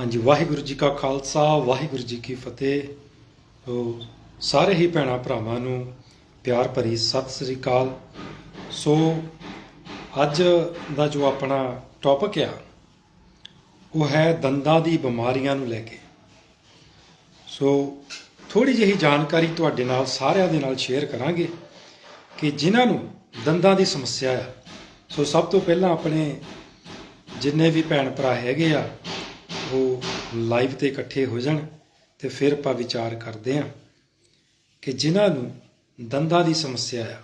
ਹਾਂਜੀ, ਵਾਹਿਗੁਰੂ ਜੀ ਕਾ ਖਾਲਸਾ, ਵਾਹਿਗੁਰੂ ਜੀ ਕੀ ਫਤਿਹ। ਸੋ ਸਾਰੇ ਹੀ ਭੈਣਾਂ ਭਰਾਵਾਂ ਨੂੰ ਪਿਆਰ ਭਰੀ ਸਤਿ ਸ੍ਰੀ ਅਕਾਲ। ਸੋ, ਅੱਜ ਦਾ ਜੋ ਆਪਣਾ ਟੌਪਿਕ ਆ, ਉਹ ਹੈ ਦੰਦਾਂ ਦੀ ਬਿਮਾਰੀਆਂ ਨੂੰ ਲੈ ਕੇ। ਸੋ ਥੋੜੀ ਜਿਹੀ ਜਾਣਕਾਰੀ ਤੁਹਾਡੇ ਨਾਲ ਸਾਰਿਆਂ ਦੇ ਨਾਲ ਸ਼ੇਅਰ ਕਰਾਂਗੇ ਕਿ ਜਿਨ੍ਹਾਂ ਨੂੰ ਦੰਦਾਂ ਦੀ ਸਮੱਸਿਆ ਆ, ਸੋ ਸਭ ਤੋਂ ਪਹਿਲਾਂ ਆਪਣੇ ਜਿੰਨੇ ਵੀ ਭੈਣ ਭਰਾ ਹੈਗੇ ਆ ਉਹ ਲਾਈਵ ਤੇ ਇਕੱਠੇ ਹੋ ਜਾਣ ਤੇ ਫਿਰ ਆਪਾਂ ਵਿਚਾਰ ਕਰਦੇ ਹਾਂ ਕਿ ਜਿਨ੍ਹਾਂ ਨੂੰ ਦੰਦਾਂ ਦੀ ਸਮੱਸਿਆ ਆ।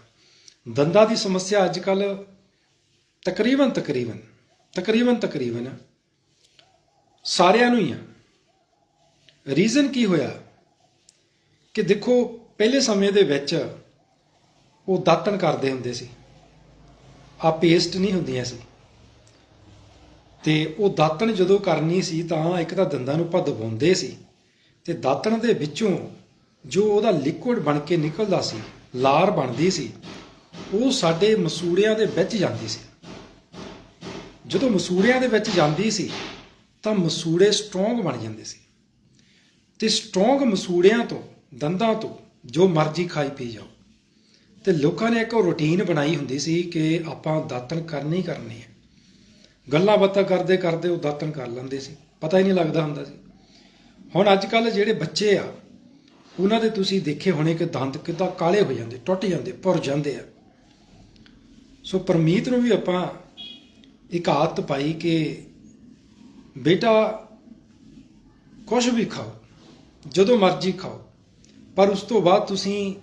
ਦੰਦਾਂ ਦੀ ਸਮੱਸਿਆ ਅੱਜ ਕੱਲ ਤਕਰੀਬਨ ਤਕਰੀਬਨ ਤਕਰੀਬਨ ਤਕਰੀਬਨ ਸਾਰਿਆਂ ਨੂੰ ਹੀ ਆ। ਰੀਜ਼ਨ ਕੀ ਹੋਇਆ? ਕਿ ਦੇਖੋ, ਪਹਿਲੇ ਸਮੇਂ ਦੇ ਵਿੱਚ ਉਹ ਦਾਤਣ ਕਰਦੇ ਹੁੰਦੇ ਸੀ। ਆ ਪੇਸਟ ਨਹੀਂ ਹੁੰਦੀਆਂ ਸੀ। ਤੇ ਉਹ ਦਾਤਣ ਜਦੋਂ ਕਰਨੀ ਸੀ ਤਾਂ ਇੱਕ ਤਾਂ ਦੰਦਾਂ ਨੂੰ ਆਪਾਂ ਦਬਾਉਂਦੇ ਸੀ ਤੇ ਦਾਤਣ ਦੇ ਵਿੱਚੋਂ ਜੋ ਉਹਦਾ ਲਿਕੁਇਡ ਬਣ ਕੇ ਨਿਕਲਦਾ ਸੀ, ਲਾਰ ਬਣਦੀ ਸੀ, ਉਹ ਸਾਡੇ ਮਸੂੜਿਆਂ ਦੇ ਵਿੱਚ ਜਾਂਦੀ ਸੀ। ਜਦੋਂ ਮਸੂੜਿਆਂ ਦੇ ਵਿੱਚ ਜਾਂਦੀ ਸੀ, ਤਾਂ ਮਸੂੜੇ ਸਟਰੋਂਗ ਬਣ ਜਾਂਦੇ ਸੀ। ਤੇ ਸਟਰੋਂਗ ਮਸੂੜਿਆਂ ਤੋਂ, ਦੰਦਾਂ ਤੋਂ ਜੋ ਮਰਜ਼ੀ ਖਾਈ ਪੀ ਜਾਓ। ਤੇ ਲੋਕਾਂ ਨੇ ਇੱਕ ਰੁਟੀਨ ਬਣਾਈ ਹੁੰਦੀ ਸੀ ਕਿ ਆਪਾਂ ਦਾਤਣ ਕਰਨੀ ਕਰਨੀ ਹੈ ਗੱਲਾਂ ਬਾਤਾਂ ਕਰਦੇ ਕਰਦੇ ਉਹ ਦਾਤਣ ਕਰ ਲੈਂਦੇ ਸੀ। ਪਤਾ ਹੀ ਨਹੀਂ ਲੱਗਦਾ ਹੁੰਦਾ ਸੀ। ਹੁਣ ਅੱਜ ਕੱਲ ਜਿਹੜੇ ਬੱਚੇ ਆ, ਉਹਨਾਂ ਦੇ ਤੁਸੀਂ ਦੇਖੇ ਹੋਣੇ ਕਿ ਦੰਦ ਕਿੱਦਾਂ ਕਾਲੇ ਹੋ ਜਾਂਦੇ, ਟੁੱਟ ਜਾਂਦੇ, ਭੁਰ ਜਾਂਦੇ ਆ। ਸੋ ਪਰਮੀਤ ਨੂੰ ਵੀ ਆਪਾਂ ਇੱਕ ਆਦਤ ਪਾਈ ਕਿ ਬੇਟਾ ਕੁਝ ਵੀ ਖਾਓ, ਜਦੋਂ ਮਰਜ਼ੀ ਖਾਓ, ਪਰ ਉਸ ਤੋਂ ਬਾਅਦ ਤੁਸੀਂ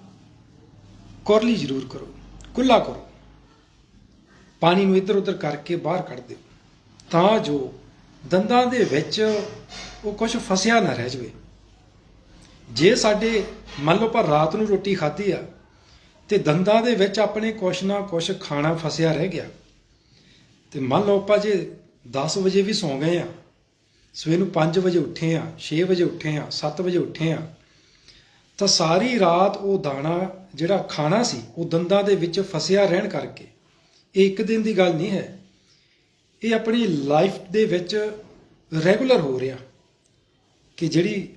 ਕੁਰਲੀ ਜ਼ਰੂਰ ਕਰੋ ਕੁੱਲਾ ਕਰੋ। ਪਾਣੀ ਨੂੰ ਇੱਧਰ ਉੱਧਰ ਕਰਕੇ ਬਾਹਰ ਕੱਢ ਦਿਓ। ਤਾਂ ਜੋ ਦੰਦਾਂ ਦੇ ਵਿੱਚ ਉਹ ਕੁਝ ਫਸਿਆ ਨਾ ਰਹਿ ਜਾਵੇ। ਜੇ ਸਾਡੇ, ਮੰਨ ਲਓ ਪਰ ਰਾਤ ਨੂੰ ਰੋਟੀ ਖਾਧੀ ਆ, ਤੇ ਦੰਦਾਂ ਦੇ ਵਿੱਚ ਆਪਣੇ ਕੁਛ ਨਾ ਕੁਛ ਖਾਣਾ ਫਸਿਆ ਰਹਿ ਗਿਆ, ਤੇ ਮੰਨ ਲਓ ਆਪਾਂ ਜੇ 10 ਵਜੇ ਵੀ ਸੌਂ ਗਏ ਆ, ਸਵੇਰ ਨੂੰ 5 ਵਜੇ ਉੱਠੇ ਆ 6 ਵਜੇ ਉੱਠੇ ਆ 7 ਵਜੇ ਉੱਠੇ ਆ, ਤਾਂ ਸਾਰੀ ਰਾਤ ਉਹ ਦਾਣਾ ਜਿਹੜਾ ਖਾਣਾ ਸੀ, ਉਹ ਦੰਦਾਂ ਦੇ ਵਿੱਚ ਫਸਿਆ ਰਹਿਣ ਕਰਕੇ, ਇਹ ਇੱਕ ਦਿਨ ਦੀ ਗੱਲ ਨਹੀਂ ਹੈ। ਇਹ ਆਪਣੀ ਲਾਈਫ ਦੇ ਵਿੱਚ ਰੈਗੂਲਰ ਹੋ ਰਿਹਾ ਕਿ ਜਿਹੜੀ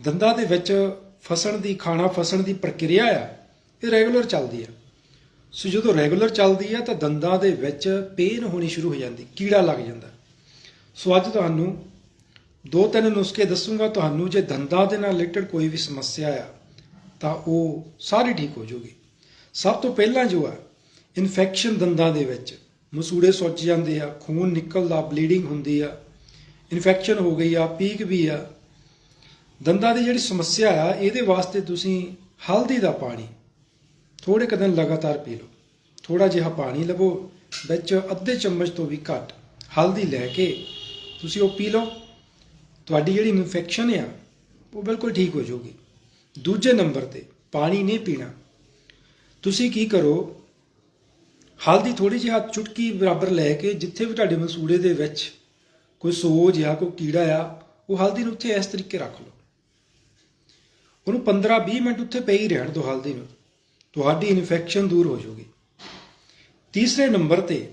ਦੰਦਾਂ ਦੇ ਵਿੱਚ ਫਸਣ ਦੀ, ਖਾਣਾ ਫਸਣ ਦੀ ਪ੍ਰਕਿਰਿਆ ਆ, ਇਹ ਰੈਗੂਲਰ ਚੱਲਦੀ ਆ। ਸੋ ਜਦੋਂ ਰੈਗੂਲਰ ਚੱਲਦੀ ਆ, ਤਾਂ ਦੰਦਾਂ ਦੇ ਵਿੱਚ ਪੇਨ ਹੋਣੀ ਸ਼ੁਰੂ ਹੋ ਜਾਂਦੀ, ਕੀੜਾ ਲੱਗ ਜਾਂਦਾ। ਸੋ ਅੱਜ ਤੁਹਾਨੂੰ ਦੋ ਤਿੰਨ ਨੁਸਖੇ ਦੱਸੂਗਾ, ਤੁਹਾਨੂੰ ਜੇ ਦੰਦਾਂ ਦੇ ਨਾਲ ਰਿਲੇਟਡ ਕੋਈ ਵੀ ਸਮੱਸਿਆ ਆ, ਤਾਂ ਉਹ ਸਾਰੀ ਠੀਕ ਹੋ ਜਾਊਗੀ ਸਭ ਤੋਂ ਪਹਿਲਾਂ ਜੋ ਆ ਇਨਫੈਕਸ਼ਨ ਦੰਦਾਂ ਦੇ ਵਿੱਚ। ਮਸੂੜੇ ਸੁੱਜ ਜਾਂਦੇ ਆ, ਖੂਨ ਨਿਕਲਦਾ ਬਲੀਡਿੰਗ ਹੁੰਦੀ ਆ ਇਨਫੈਕਸ਼ਨ ਹੋ ਗਈ ਆ, ਪੀਕ ਵੀ ਆ। ਦੰਦਾਂ ਦੀ ਜਿਹੜੀ ਸਮੱਸਿਆ ਆ, ਇਹਦੇ ਵਾਸਤੇ ਤੁਸੀਂ ਹਲਦੀ ਦਾ ਪਾਣੀ ਥੋੜੇ ਕਦਨ ਲਗਾਤਾਰ ਪੀ ਲਓ। ਥੋੜਾ ਜਿਹਾ ਪਾਣੀ ਲਵੋ, ਵਿੱਚ ਅੱਧੇ ਚਮਚ ਤੋਂ ਵੀ ਘੱਟ ਹਲਦੀ ਲੈ ਕੇ ਤੁਸੀਂ ਉਹ ਪੀ ਲਓ। ਤੁਹਾਡੀ ਜਿਹੜੀ ਇਨਫੈਕਸ਼ਨ ਆ, ਉਹ ਬਿਲਕੁਲ ਠੀਕ ਹੋ ਜਾਊਗੀ। ਦੂਜੇ ਨੰਬਰ ਤੇ ਪਾਣੀ ਨਹੀਂ ਪੀਣਾ। ਤੁਸੀਂ ਕੀ ਕਰੋ ਹਲਦੀ ਥੋੜੀ ਜਿਹੀ ਹੱਥ ਚੁਟਕੀ ਬਰਾਬਰ ਲੈ ਕੇ ਜਿੱਥੇ ਵੀ ਤੁਹਾਡੇ ਮਸੂੜੇ ਦੇ ਵਿੱਚ ਕੋਈ ਸੋਜ ਜਾਂ ਕੋਈ ਕੀੜਾ ਆ, ਉਹ ਹਲਦੀ ਨੂੰ ਉੱਥੇ ਇਸ ਤਰੀਕੇ ਰੱਖ ਲਓ। ਉਹਨੂੰ 15-20 ਮਿੰਟ ਉੱਥੇ ਪਈ ਹੀ ਰਹਿਣ ਦਿਓ ਹਲਦੀ ਨੂੰ। ਤੁਹਾਡੀ ਇਨਫੈਕਸ਼ਨ ਦੂਰ ਹੋ ਜਾਊਗੀ। ਤੀਸਰੇ ਨੰਬਰ ਤੇ,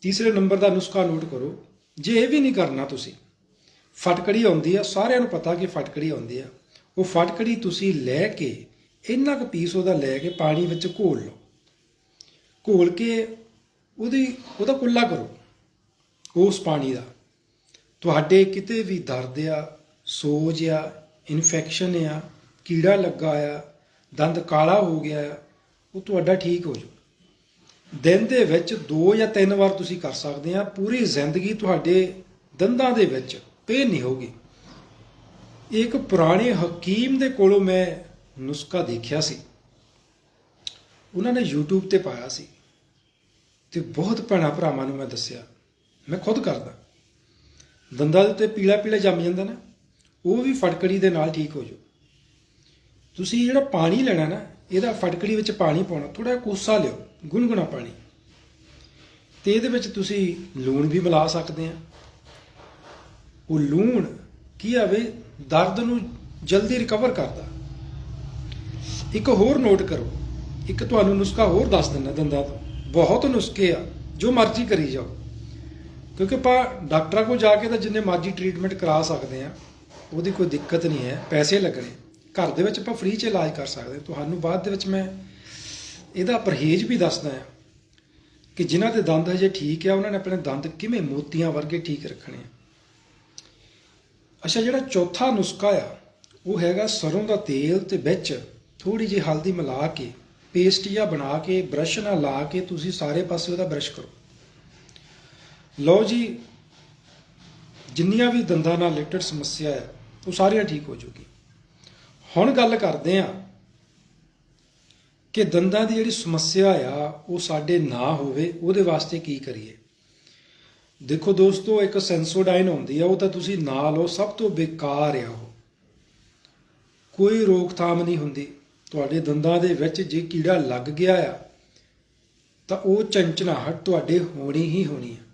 ਤੀਸਰੇ ਨੰਬਰ ਦਾ ਨੁਸਖਾ ਨੋਟ ਕਰੋ। ਜੇ ਇਹ ਵੀ ਨਹੀਂ ਕਰਨਾ ਤੁਸੀਂ, ਫਟਕੜੀ ਆਉਂਦੀ ਆ, ਸਾਰਿਆਂ ਨੂੰ ਪਤਾ ਕਿ ਫਟਕੜੀ ਆਉਂਦੀ ਆ। ਉਹ ਫਟਕੜੀ ਤੁਸੀਂ ਲੈ ਕੇ, ਇੰਨਾ ਕੁ ਪੀਸ ਉਹਦਾ ਲੈ ਕੇ ਪਾਣੀ ਵਿੱਚ ਘੋਲ ਲਓ। ਘੋਲ ਕੇ ਉਹਦੀ, ਉਹਦਾ ਕੁੱਲਾ ਕਰੋ। ਉਸ ਪਾਣੀ ਦਾ। ਤੁਹਾਡੇ ਕਿਤੇ ਵੀ ਦਰਦ ਆ, ਸੋਜ ਆ ਇਨਫੈਕਸ਼ਨ ਆ, ਕੀੜਾ ਲੱਗਾ ਆ, ਦੰਦ ਕਾਲਾ ਹੋ ਗਿਆ ਆ ਉਹ ਤੁਹਾਡਾ ਠੀਕ ਹੋ ਜਾਊ। ਦਿਨ ਦੇ ਵਿੱਚ ਦੋ ਜਾਂ ਤਿੰਨ ਵਾਰ ਤੁਸੀਂ ਕਰ ਸਕਦੇ ਆ, ਪੂਰੀ ਜ਼ਿੰਦਗੀ ਤੁਹਾਡੇ ਦੰਦਾਂ ਦੇ ਵਿੱਚ ਪੇਨ ਨਹੀਂ ਹੋਗੀ ਇੱਕ ਪੁਰਾਣੇ ਹਕੀਮ ਦੇ ਕੋਲੋਂ ਮੈਂ ਨੁਸਖਾ ਦੇਖਿਆ ਸੀ। ਉਹਨਾਂ ਨੇ YouTube ਤੇ ਪਾਇਆ ਸੀ। ਤੇ ਬਹੁਤ ਭੈਣਾ ਭਰਾਵਾਂ ਨੂੰ ਮੈਂ ਦੱਸਿਆ, ਮੈਂ ਖੁਦ ਕਰਦਾ। ਦੰਦਾਂ ਦੇ ਉੱਤੇ ਪੀਲਾ ਪੀਲਾ ਜੰਮ ਜਾਂਦਾ ਨਾ, ਉਹ ਵੀ ਫਟਕੜੀ ਦੇ ਨਾਲ ਠੀਕ ਹੋ ਜਾਊ ਤੁਸੀਂ ਜਿਹੜਾ ਪਾਣੀ ਲੈਣਾ ਨਾ, ਇਹਦਾ ਫਟਕੜੀ ਵਿੱਚ ਪਾਣੀ ਪਾਉਣਾ ਥੋੜਾ ਕੋਸਾ ਲਿਓ ਗੁਨਗੁਣਾ ਪਾਣੀ। ਤੇ ਇਹਦੇ ਵਿੱਚ ਤੁਸੀਂ ਲੂਣ ਵੀ ਮਿਲਾ ਸਕਦੇ ਆ। ਉਹ ਲੂਣ ਕੀ ਆਵੇ, ਦਰਦ ਨੂੰ ਜਲਦੀ ਰਿਕਵਰ ਕਰਦਾ। ਇੱਕ ਹੋਰ ਨੋਟ ਕਰੋ। ਇੱਕ ਤੁਹਾਨੂੰ ਨੁਸਖਾ ਹੋਰ ਦੱਸ ਦਿੰਦਾ, ਦੰਦਾਂ ਤੋਂ ਬਹੁਤ ਨੁਸਖੇ ਆ, ਜੋ ਮਰਜ਼ੀ ਕਰੀ ਜਾਓ। ਕਿਉਂਕਿ ਆਪਾਂ ਡਾਕਟਰਾਂ ਕੋਲ ਜਾ ਕੇ ਤਾਂ ਜਿੰਨੇ ਮਰਜ਼ੀ ਟ੍ਰੀਟਮੈਂਟ ਕਰਾ ਸਕਦੇ ਆ, ਉਹਦੀ ਕੋਈ ਦਿੱਕਤ ਨਹੀਂ ਹੈ, ਪੈਸੇ ਲੱਗਣੇ। ਘਰ ਦੇ ਵਿੱਚ ਆਪਾਂ ਫ੍ਰੀ 'ਚ ਇਲਾਜ ਕਰ ਸਕਦੇ ਤੁਹਾਨੂੰ ਬਾਅਦ ਦੇ ਵਿੱਚ ਮੈਂ ਇਹਦਾ ਪਰਹੇਜ਼ ਵੀ ਦੱਸਦਾ ਆ ਕਿ ਜਿਨ੍ਹਾਂ ਦੇ ਦੰਦ ਹਜੇ ਠੀਕ ਆ, ਉਹਨਾਂ ਨੇ ਆਪਣੇ ਦੰਦ ਕਿਵੇਂ ਮੋਤੀਆਂ ਵਰਗੇ ਠੀਕ ਰੱਖਣੇ ਆ। ਅੱਛਾ, ਜਿਹੜਾ ਚੌਥਾ ਨੁਸਖਾ ਆ, ਉਹ ਹੈਗਾ ਸਰੋਂ ਦਾ ਤੇਲ ਤੇ ਵਿੱਚ ਥੋੜੀ ਜਿਹੀ ਹਲਦੀ ਮਿਲਾ ਕੇ ਪੇਸਟ ਜਾਂ ਬਣਾ ਕੇ, ਬ੍ਰਸ਼ ਨਾਲ ਲਾ ਕੇ ਤੁਸੀਂ ਸਾਰੇ ਪਾਸੇ ਉਹਦਾ ਬ੍ਰਸ਼ ਕਰੋ। ਲਓ ਜੀ, ਜਿੰਨੀਆਂ ਵੀ ਦੰਦਾਂ ਨਾਲ ਰਿਲੇਟਡ ਸਮੱਸਿਆ ਹੈ, ਉਹ ਸਾਰੀਆਂ ਠੀਕ ਹੋ ਜੂਗੀ। ਹੁਣ ਗੱਲ ਕਰਦੇ ਆ ਕਿ ਦੰਦਾਂ ਦੀ ਜਿਹੜੀ ਸਮੱਸਿਆ ਆ, ਉਹ ਸਾਡੇ ਨਾ ਹੋਵੇ, ਉਹਦੇ ਵਾਸਤੇ ਕੀ ਕਰੀਏ। ਦੇਖੋ ਦੋਸਤੋ, ਇੱਕ ਸੈਂਸੋਡਾਈਨ ਹੁੰਦੀ ਆ, ਉਹ ਤਾਂ ਤੁਸੀਂ ਨਾ ਲਓ ਸਭ ਤੋਂ ਬੇਕਾਰ ਆ ਉਹ। ਕੋਈ ਰੋਕਥਾਮ ਨਹੀਂ ਹੁੰਦੀ। ਤੁਹਾਡੇ ਦੰਦਾਂ ਦੇ ਵਿੱਚ ਜੇ ਕੀੜਾ ਲੱਗ ਗਿਆ ਆ, ਤਾਂ ਉਹ ਚੰਚਨਾਹਟ ਤੁਹਾਡੇ ਹੋਣੀ ਹੀ ਹੋਣੀ ਹੈ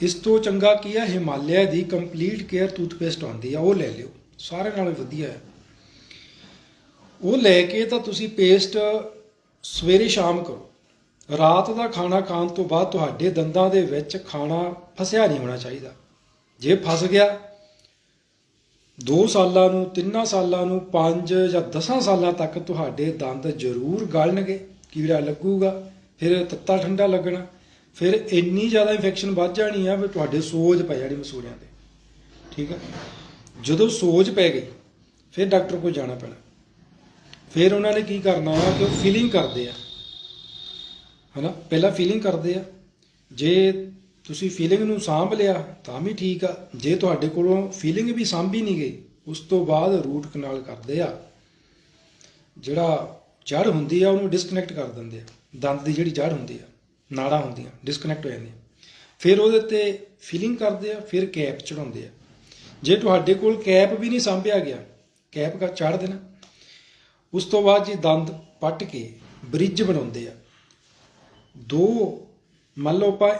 ਇਸ ਤੋਂ ਚੰਗਾ ਕੀ ਆ, ਹਿਮਾਲਿਆ ਦੀ ਕੰਪਲੀਟ ਕੇਅਰ ਟੂਥਪੇਸਟ ਆਉਂਦੀ ਆ, ਉਹ ਲੈ ਲਿਓ। ਸਾਰੇ ਨਾਲੋਂ ਵਧੀਆ ਹੈ ਉਹ ਲੈ ਕੇ ਤਾਂ ਤੁਸੀਂ ਪੇਸਟ ਸਵੇਰੇ ਸ਼ਾਮ ਕਰੋ। ਰਾਤ ਦਾ ਖਾਣਾ ਖਾਣ ਤੋਂ ਬਾਅਦ ਤੁਹਾਡੇ ਦੰਦਾਂ ਦੇ ਵਿੱਚ ਖਾਣਾ ਫਸਿਆ ਨਹੀਂ ਹੋਣਾ ਚਾਹੀਦਾ। ਜੇ ਫਸ ਗਿਆ 2 ਸਾਲਾਂ ਨੂੰ 3 ਸਾਲਾਂ ਨੂੰ 5 ਜਾਂ 10 ਸਾਲਾਂ ਤੱਕ ਤੁਹਾਡੇ ਦੰਦ ਜ਼ਰੂਰ ਗਲਣਗੇ। ਕੀੜਾ ਲੱਗੂਗਾ? ਫਿਰ ਤੱਤਾ ਠੰਡਾ ਲੱਗਣਾ। ਫਿਰ ਇੰਨੀ ਜ਼ਿਆਦਾ ਇਨਫੈਕਸ਼ਨ ਵੱਧ ਜਾਣੀ ਆ ਵੀ ਤੁਹਾਡੇ ਸੋਜ ਪੈ ਜਾਣੀ ਮਸੂੜਿਆਂ ਤੇ। ਠੀਕ ਆ? ਜਦੋਂ ਸੋਜ ਪੈ ਗਈ, ਫਿਰ ਡਾਕਟਰ ਕੋਲ ਜਾਣਾ ਪੈਣਾ। ਫਿਰ ਉਹਨਾਂ ਨੇ ਕੀ ਕਰਨਾ ਆ ਕਿ ਉਹ ਫੀਲਿੰਗ ਕਰਦੇ ਆ। ਹਨਾ? ਪਹਿਲਾਂ ਫੀਲਿੰਗ ਕਰਦੇ ਆ। ਜੇ ਤੁਸੀਂ ਫੀਲਿੰਗ ਨੂੰ ਸਾਂਭ ਲਿਆ, ਤਾਂ ਵੀ ਠੀਕ ਆ। ਜੇ ਤੁਹਾਡੇ ਕੋਲੋਂ ਫੀਲਿੰਗ ਵੀ ਸਾਂਭੀ ਨਹੀਂ ਗਈ, ਉਸ ਤੋਂ ਬਾਅਦ ਰੂਟ ਕਨਾਲ ਕਰਦੇ ਆ। ਜਿਹੜਾ ਜੜ ਹੁੰਦੀ ਆ, ਉਹਨੂੰ ਡਿਸਕਨੈਕਟ ਕਰ ਦਿੰਦੇ ਆ। ਦੰਦ ਦੀ ਜਿਹੜੀ ਜੜ ਹੁੰਦੀ ਆ, ਨਾੜਾਂ ਹੁੰਦੀਆਂ ਡਿਸਕਨੈਕਟ ਹੋ ਜਾਂਦੀਆਂ। ਫਿਰ ਉਹਦੇ ਤੇ ਫੀਲਿੰਗ ਕਰਦੇ ਆ, ਫਿਰ ਕੈਪ ਚੜਾਉਂਦੇ ਆ। ਜੇ ਤੁਹਾਡੇ ਕੋਲ ਕੈਪ ਵੀ ਨਹੀਂ ਸਾਂਭਿਆ ਗਿਆ, ਕੈਪ ਕਾ ਚੜ ਦੇਣਾ। ਉਸ ਤੋਂ ਬਾਅਦ ਜੀ ਦੰਦ ਪੱਟ ਕੇ ਬ੍ਰਿਜ ਬਣਾਉਂਦੇ ਆ। ਦੋ, ਮੰਨ ਲਓ ਆਪਾਂ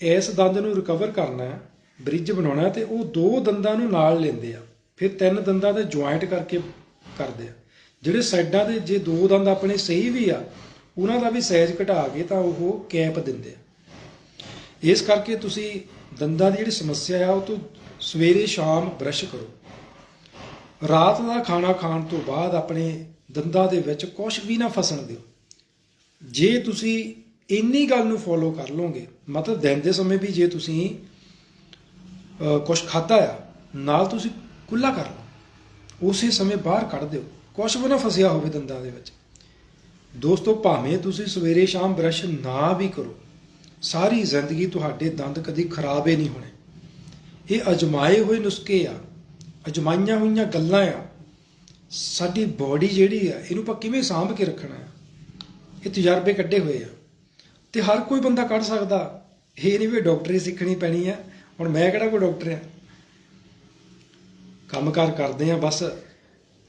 ਇਸ ਦੰਦ ਨੂੰ ਰਿਕਵਰ ਕਰਨਾ ਹੈ ਬ੍ਰਿਜ ਬਣਾਉਣਾ ਹੈ ਤੇ ਉਹ ਦੋ ਦੰਦਾਂ ਨੂੰ ਨਾਲ ਲੈਂਦੇ ਆ। ਫਿਰ ਤਿੰਨ ਦੰਦਾਂ ਦੇ ਜੁਆਇੰਟ ਕਰਕੇ ਕਰਦੇ ਆ। ਜਿਹੜੇ ਸਾਈਡਾਂ ਦੇ ਜੇ ਦੋ ਦੰਦ ਆਪਣੇ ਸਹੀ ਵੀ ਆ, ਉਹਨਾਂ ਦਾ ਵੀ ਸਾਈਜ਼ ਘਟਾ ਕੇ ਤਾਂ ਉਹ ਕੈਪ ਦਿੰਦੇ ਆ। ਇਸ ਕਰਕੇ ਤੁਸੀਂ ਦੰਦਾਂ ਦੀ ਜਿਹੜੀ ਸਮੱਸਿਆ ਆ, ਉਹ ਤੋਂ ਸਵੇਰੇ ਸ਼ਾਮ ਬ੍ਰਸ਼ ਕਰੋ। ਰਾਤ ਦਾ ਖਾਣਾ ਖਾਣ ਤੋਂ ਬਾਅਦ ਆਪਣੇ ਦੰਦਾਂ ਦੇ ਵਿੱਚ ਕੁਝ ਵੀ ਨਾ ਫਸਣ ਦਿਓ। ਜੇ ਤੁਸੀਂ ਇੰਨੀ ਗੱਲ ਨੂੰ ਫੋਲੋ ਕਰ ਲਓਗੇ ਮਤਲਬ ਦਿਨ ਦੇ ਸਮੇਂ ਵੀ ਜੇ ਤੁਸੀਂ ਕੁਝ ਖਾਦਾ ਆ, ਨਾਲ ਤੁਸੀਂ ਕੁੱਲਾ ਕਰ ਲਓ। ਉਸੇ ਸਮੇਂ ਬਾਹਰ ਕੱਢ ਦਿਓ। ਕੁਝ ਵੀ ਨਾ ਫਸਿਆ ਹੋਵੇ ਦੰਦਾਂ ਦੇ ਵਿੱਚ। ਦੋਸਤੋ, ਭਾਵੇਂ ਤੁਸੀਂ ਸਵੇਰੇ ਸ਼ਾਮ ਬ੍ਰਸ਼ ਨਾ ਵੀ ਕਰੋ, ਸਾਰੀ ਜ਼ਿੰਦਗੀ ਤੁਹਾਡੇ ਦੰਦ ਕਦੀ ਖਰਾਬ ਹੀ ਨਹੀਂ ਹੋਣੇ। ਇਹ ਅਜਮਾਏ ਹੋਏ ਨੁਸਖੇ ਆ, ਅਜਮਾਈਆਂ ਹੋਈਆਂ ਗੱਲਾਂ ਆ। ਸਾਡੀ ਬਾਡੀ ਜਿਹੜੀ ਆ, ਇਹਨੂੰ ਆਪਾਂ ਕਿਵੇਂ ਸਾਂਭ ਕੇ ਰੱਖਣਾ ਆ? ਇਹ ਤਜਰਬੇ ਕੱਢੇ ਹੋਏ ਆ। ਤੇ ਹਰ ਕੋਈ ਬੰਦਾ ਕੱਢ ਸਕਦਾ। ਇਹ ਨਹੀਂ ਵੀ ਡਾਕਟਰੀ ਸਿੱਖਣੀ ਪੈਣੀ ਆ। ਹੁਣ ਮੈਂ ਕਿਹੜਾ ਕੋਈ ਡਾਕਟਰ ਆ? ਕੰਮਕਾਰ ਕਰਦੇ ਆ ਬਸ।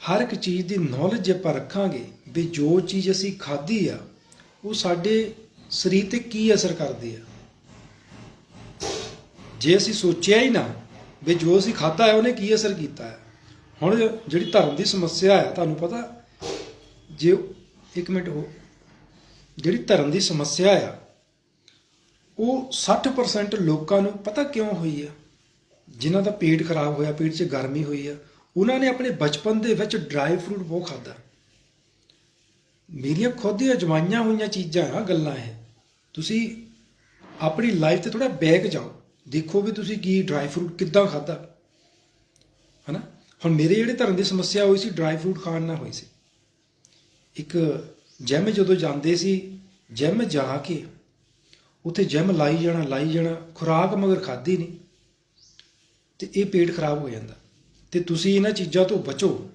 ਹਰ ਇੱਕ ਚੀਜ਼ ਦੀ ਨੌਲੇਜ ਜੇ ਆਪਾਂ ਰੱਖਾਂਗੇ ਵੀ ਜੋ ਚੀਜ਼ ਅਸੀਂ ਖਾਧੀ ਆ, ਉਹ ਸਾਡੇ ਸਰੀਰ ਤੇ ਕੀ ਅਸਰ ਕਰਦੀ ਆ। ਜੇ ਅਸੀਂ ਸੋਚਿਆ ਹੀ ਨਾ ਵੀ ਜੋ ਅਸੀਂ ਖਾਧਾ ਹੈ ਉਹਨੇ ਕੀ ਅਸਰ ਕੀਤਾ ਹੈ ਹੁਣ ਜਿਹੜੀ ਧਰਮ ਦੀ ਸਮੱਸਿਆ ਹੈ ਤੁਹਾਨੂੰ ਪਤਾ, ਜੇ ਇੱਕ ਮਿੰਟ ਹੋ। ਜਿਹੜੀ ਧਰਮ ਦੀ ਸਮੱਸਿਆ ਆ ਉਹ 60% ਲੋਕਾਂ ਨੂੰ ਪਤਾ ਕਿਉਂ ਹੋਈ ਆ? ਜਿਨ੍ਹਾਂ ਦਾ ਪੇਟ ਖਰਾਬ ਹੋਇਆ, ਪੇਟ 'ਚ ਗਰਮੀ ਹੋਈ ਆ, ਉਹਨਾਂ ਨੇ ਆਪਣੇ ਬਚਪਨ ਦੇ ਵਿੱਚ ਡਰਾਈ ਫਰੂਟ ਬਹੁਤ ਖਾਦਾ ਮੇਰੀਆਂ ਖੁਦ ਦੀਆਂ ਅਜਮਾਈਆਂ ਹੋਈਆਂ ਚੀਜ਼ਾਂ ਆ, ਗੱਲਾਂ ਇਹ। ਤੁਸੀਂ ਆਪਣੀ ਲਾਈਫ ਤੇ ਥੋੜਾ ਬੈਕ ਜਾਓ। ਦੇਖੋ ਵੀ ਤੁਸੀਂ ਕੀ ਡਰਾਈ ਫਰੂਟ ਕਿੱਦਾਂ ਖਾਦਾ ਹਨਾ? ਹੁਣ ਮੇਰੇ ਜਿਹੜੇ ਧਰਨ ਦੀ ਸਮੱਸਿਆ ਹੋਈ ਸੀ ਡਰਾਈ ਫਰੂਟ ਖਾਣ ਨਾਲ ਹੋਈ ਸੀ। ਇੱਕ ਜਿਮ ਜਦੋਂ ਜਾਂਦੇ ਸੀ ਜਿਮ ਜਾ ਕੇ ਉੱਥੇ ਜਿਮ ਲਾਈ ਜਾਣਾ ਲਾਈ ਜਾਣਾ, ਖੁਰਾਕ ਮਗਰ ਖਾਦੀ ਨਹੀਂ, ਤੇ ਇਹ ਪੇਟ ਖਰਾਬ ਹੋ ਜਾਂਦਾ। ਤੇ ਤੁਸੀਂ ਇਹਨਾਂ ਚੀਜ਼ਾਂ ਤੋਂ ਬਚੋ।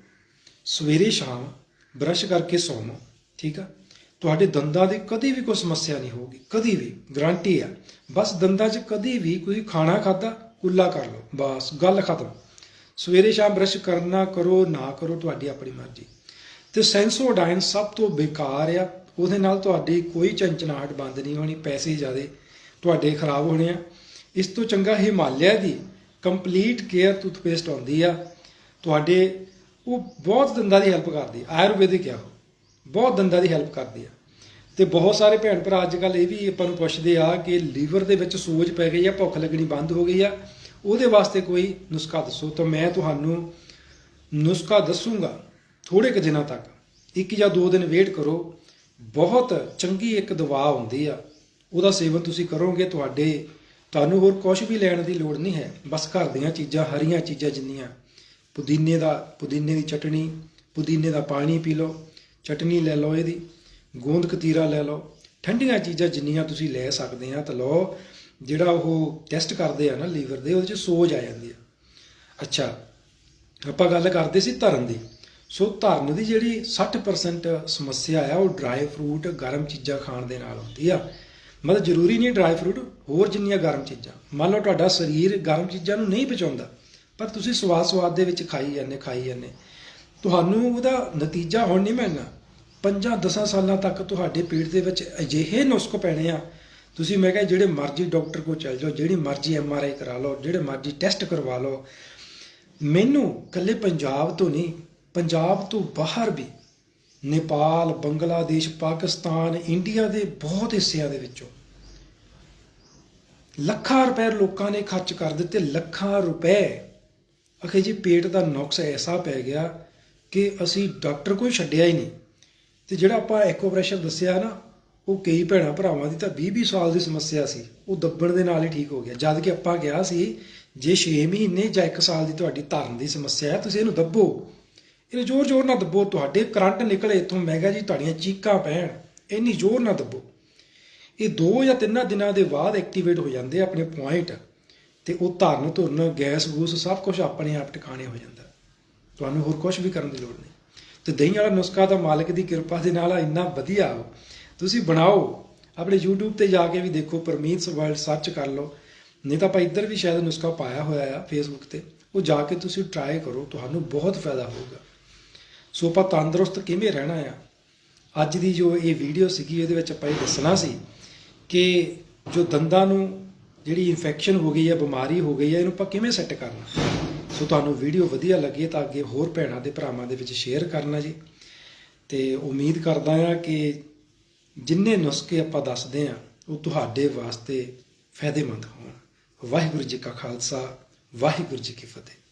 ਸਵੇਰੇ ਸ਼ਾਮ ਬ੍ਰਸ਼ ਕਰਕੇ ਸੌਵੋ ਠੀਕ ਆ? ਤੁਹਾਡੇ ਦੰਦਾਂ ਦੀ ਕਦੀ ਵੀ ਕੋਈ ਸਮੱਸਿਆ ਨਹੀਂ ਹੋਊਗੀ, ਕਦੀ ਵੀ ਗਰੰਟੀ ਆ। ਬਸ ਦੰਦਾਂ 'ਚ ਕਦੀ ਵੀ ਕੋਈ ਖਾਣਾ ਖਾਦਾ ਕੁੱਲਾ ਕਰ ਲਓ, ਬਸ, ਗੱਲ ਖਤਮ। ਸਵੇਰੇ ਸ਼ਾਮ ਬ੍ਰਸ਼ ਕਰਨਾ ਕਰੋ, ਨਾ ਕਰੋ, ਤੁਹਾਡੀ ਆਪਣੀ ਮਰਜ਼ੀ। ਤੇ ਸੈਂਸੋਡਾਈਨ ਸਭ ਤੋਂ ਬੇਕਾਰ ਆ ਉਹਦੇ ਨਾਲ ਤੁਹਾਡੀ ਕੋਈ ਚੰਚਨਾਹਟ ਬੰਦ ਨਹੀਂ ਹੋਣੀ, ਪੈਸੇ ਜ਼ਿਆਦਾ ਤੁਹਾਡੇ ਖਰਾਬ ਹੋਣੇ ਆ। ਇਸ ਤੋਂ ਚੰਗਾ ਹਿਮਾਲਿਆ ਦੀ ਕੰਪਲੀਟ ਕੇਅਰ ਟੂਥਪੇਸਟ ਆਉਂਦੀ ਆ। ਤੁਹਾਡੇ ਉਹ ਬਹੁਤ ਦੰਦਾਂ ਦੀ ਹੈਲਪ ਕਰਦੀ ਆ। ਆਯੁਰਵੈਦਿਕ ਆ ਉਹ। ਬਹੁਤ ਦੰਦਾਂ ਦੀ ਹੈਲਪ ਕਰਦੀ ਆ। ਤੇ ਬਹੁਤ ਸਾਰੇ ਭੈਣ ਭਰਾ ਅੱਜ ਕੱਲ ਇਹ ਵੀ ਆਪਾਂ ਨੂੰ ਪੁੱਛਦੇ ਆ ਕਿ ਲੀਵਰ ਦੇ ਵਿੱਚ ਸੋਜ ਪੈ ਗਈ ਆ, ਭੁੱਖ ਲੱਗਣੀ ਬੰਦ ਹੋ ਗਈ ਆ। ਉਹਦੇ ਵਾਸਤੇ ਕੋਈ ਨੁਸਖਾ ਦੱਸੋ ਤਾਂ ਮੈਂ ਤੁਹਾਨੂੰ ਨੁਸਖਾ ਦੱਸੂਗਾ ਥੋੜੇ ਕੁ ਦਿਨਾਂ ਤੱਕ। ਇੱਕ ਜਾਂ ਦੋ ਦਿਨ ਵੇਟ ਕਰੋ। ਬਹੁਤ ਚੰਗੀ ਇੱਕ ਦਵਾ ਹੁੰਦੀ ਆ। ਉਹਦਾ ਸੇਵਨ ਤੁਸੀਂ ਕਰੋਗੇ, ਤੁਹਾਡੇ ਤੁਹਾਨੂੰ ਹੋਰ ਕੁਝ ਵੀ ਲੈਣ ਦੀ ਲੋੜ ਨਹੀਂ ਹੈ। ਬਸ ਘਰ ਦੀਆਂ ਚੀਜ਼ਾਂ, ਹਰੀਆਂ ਚੀਜ਼ਾਂ ਜਿੰਨੀਆਂ। ਪੁਦੀਨੇ ਦਾ, ਪੁਦੀਨੇ ਦੀ ਚਟਣੀ, ਪੁਦੀਨੇ ਦਾ ਪਾਣੀ ਪੀ ਲਓ, ਚਟਣੀ ਲੈ ਲਓ ਇਹਦੀ, ਗੋਂਦ ਕਤੀਰਾ ਲੈ ਲਓ। ਠੰਡੀਆਂ ਚੀਜ਼ਾਂ ਜਿੰਨੀਆਂ ਤੁਸੀਂ ਲੈ ਸਕਦੇ ਆ ਤਾਂ ਲਓ, ਜਿਹੜਾ ਉਹ ਟੈਸਟ ਕਰਦੇ ਆ ਨਾ ਲੀਵਰ ਦੇ, ਉਹਦੇ ਚ ਸੋਜ ਆ ਜਾਂਦੀ ਆ। ਅੱਛਾ, ਆਪਾਂ ਗੱਲ ਕਰਦੇ ਸੀ ਧਰਨ ਦੀ। ਸੋ ਧਰਨ ਦੀ ਜਿਹੜੀ 60% ਸਮੱਸਿਆ ਆ, ਉਹ ਡਰਾਈ ਫਰੂਟ ਗਰਮ ਚੀਜ਼ਾਂ ਖਾਣ ਦੇ ਨਾਲ ਹੁੰਦੀ ਆ। ਮਤਲਬ ਜ਼ਰੂਰੀ ਨਹੀਂ ਡਰਾਈ ਫਰੂਟ ਹੋਰ ਜਿੰਨੀਆਂ ਗਰਮ ਚੀਜ਼ਾਂ। ਮੰਨ ਲਓ ਤੁਹਾਡਾ ਸਰੀਰ ਗਰਮ ਚੀਜ਼ਾਂ ਨੂੰ ਨਹੀਂ ਪਚਾਉਂਦਾ, ਪਰ ਤੁਸੀਂ ਸਵਾਦ ਸਵਾਦ ਦੇ ਵਿੱਚ ਖਾਈ ਜਾਂਦੇ ਖਾਈ ਜਾਂਦੇ। ਤੁਹਾਨੂੰ ਉਹਦਾ ਨਤੀਜਾ ਹੁਣ ਨਹੀਂ ਮਿਲਣਾ। 5-10 ਸਾਲਾਂ ਤੱਕ ਤੁਹਾਡੇ ਪੇਟ ਦੇ ਵਿੱਚ ਅਜਿਹੇ ਨੁਸਖ ਪੈਣੇ ਆ। ਤੁਸੀਂ ਮੈਂ ਕਿਹਾ ਜਿਹੜੇ ਮਰਜ਼ੀ ਡਾਕਟਰ ਕੋਲ ਚਲ ਜਾਓ, ਜਿਹੜੀ ਮਰਜ਼ੀ ਐਮ ਆਰ ਆਈ ਕਰਾ ਲਓ, ਜਿਹੜੇ ਮਰਜ਼ੀ ਟੈਸਟ ਕਰਵਾ ਲਓ। ਮੈਨੂੰ ਕੱਲੇ ਪੰਜਾਬ ਤੋਂ ਨਹੀਂ ਪੰਜਾਬ ਤੋਂ ਬਾਹਰ ਵੀ ਨੇਪਾਲ, ਬੰਗਲਾਦੇਸ਼, ਪਾਕਿਸਤਾਨ, ਇੰਡੀਆ ਦੇ ਬਹੁਤ ਹਿੱਸਿਆਂ ਦੇ ਵਿੱਚੋਂ ਲੱਖਾਂ ਰੁਪਏ ਲੋਕਾਂ ਨੇ ਖਰਚ ਕਰ ਦਿੱਤੇ, ਲੱਖਾਂ ਰੁਪਏ। ਅਖੇ ਜੀ, ਪੇਟ ਦਾ ਨੁਕਸ ਐਸਾ ਪੈ ਗਿਆ ਕਿ ਅਸੀਂ ਡਾਕਟਰ ਕੋਈ ਛੱਡਿਆ ਹੀ ਨਹੀਂ। ਤੇ ਜਿਹੜਾ ਆਪਾਂ ਐਕੋ ਪ੍ਰੈਸ਼ਰ ਦੱਸਿਆ ਨਾ, ਉਹ ਕਈ ਭੈਣਾਂ ਭਰਾਵਾਂ ਦੀ ਤਾਂ 20-20 ਸਾਲ ਦੀ ਸਮੱਸਿਆ ਸੀ। ਉਹ ਦੱਬਣ ਦੇ ਨਾਲ ਹੀ ਠੀਕ ਹੋ ਗਿਆ। ਜਦ ਕਿ ਆਪਾਂ ਕਿਹਾ ਸੀ, ਜੇ 6 ਮਹੀਨੇ ਜਾਂ 1 ਸਾਲ ਦੀ ਤੁਹਾਡੀ ਧਰਨ ਦੀ ਸਮੱਸਿਆ ਹੈ, ਤੁਸੀਂ ਇਹਨੂੰ ਦੱਬੋ। ਇਹਨੂੰ ਜ਼ੋਰ-ਜ਼ੋਰ ਨਾਲ ਦੱਬੋ, ਤੁਹਾਡੇ ਕਰੰਟ ਨਿਕਲੇ ਇੱਥੋਂ। ਮੈਂ ਕਿਹਾ ਜੀ, ਤੁਹਾਡੀਆਂ ਚੀਕਾਂ ਪੈਣ। ਇੰਨੀ ਜ਼ੋਰ ਨਾਲ ਦੱਬੋ। ਇਹ 2 ਜਾਂ 3 ਦਿਨਾਂ ਦੇ ਬਾਅਦ ਐਕਟੀਵੇਟ ਹੋ ਜਾਂਦੇ ਆਪਣੇ ਪੁਆਇੰਟ ਤੇ ਉਹ ਧਰਨ ਧੁਰਨ ਗੈਸ, ਗੂਸ ਸਭ ਕੁਝ ਆਪਣੇ ਆਪ ਟਿਕਾਣੇ ਹੋ ਜਾਂਦਾ। ਤੁਹਾਨੂੰ ਹੋਰ ਕੁਝ ਵੀ ਕਰਨ ਦੀ ਲੋੜ ਨਹੀਂ। ਤੇ ਦਹੀਂ ਵਾਲਾ ਨੁਸਖਾ ਤਾਂ ਮਾਲਕ ਦੀ ਕਿਰਪਾ ਦੇ ਨਾਲ ਇੰਨਾ ਵਧੀਆ। ਵਾ। ਤੁਸੀਂ ਬਣਾਓ। ਆਪਣੇ YouTube ਤੇ ਜਾ ਕੇ ਵੀ ਦੇਖੋ, ਪਰਮੀਤ ਵਰਲਡ ਸਰਚ ਕਰ ਲਓ। ਨਹੀਂ ਤਾਂ ਆਪਾਂ ਇੱਧਰ ਵੀ ਸ਼ਾਇਦ ਨੁਸਖਾ ਪਾਇਆ ਹੋਇਆ ਆ Facebook ਤੇ। ਉਹ ਜਾ ਕੇ ਤੁਸੀਂ ਟਰਾਈ ਕਰੋ, ਤੁਹਾਨੂੰ ਬਹੁਤ ਫਾਇਦਾ ਹੋਊਗਾ। ਸੋ ਆਪਾਂ ਤੰਦਰੁਸਤ ਕਿਵੇਂ ਰਹਿਣਾ ਆ? ਅੱਜ ਦੀ ਜੋ ਇਹ ਵੀਡੀਓ ਸੀਗੀ, ਇਹਦੇ ਵਿੱਚ ਆਪਾਂ ਇਹ ਦੱਸਣਾ ਸੀ ਕਿ ਜੋ ਦੰਦਾਂ ਨੂੰ ਜਿਹੜੀ ਇਨਫੈਕਸ਼ਨ ਹੋ ਗਈ ਹੈ ਬਿਮਾਰੀ ਹੋ ਗਈ ਹੈ ਇਹਨੂੰ ਆਪਾਂ ਕਿਵੇਂ ਸੈੱਟ ਕਰਨਾ? ਸੋ ਤੁਹਾਨੂੰ ਵੀਡੀਓ ਵਧੀਆ ਲੱਗੀ ਤਾਂ ਅੱਗੇ ਹੋਰ ਭੈਣਾਂ ਦੇ ਭਰਾਵਾਂ ਦੇ ਵਿੱਚ ਸ਼ੇਅਰ ਕਰਨਾ ਜੀ। ਤੇ ਉਮੀਦ ਕਰਦਾ ਆ ਕਿ ਜਿੰਨੇ ਨੁਸਖੇ ਆਪਾਂ ਦੱਸਦੇ ਆ, ਉਹ ਤੁਹਾਡੇ ਵਾਸਤੇ ਫਾਇਦੇਮੰਦ ਹੋਣ। ਵਾਹਿਗੁਰੂ ਜੀ ਕਾ ਖਾਲਸਾ, ਵਾਹਿਗੁਰੂ ਜੀ ਕੀ ਫਤਿਹ।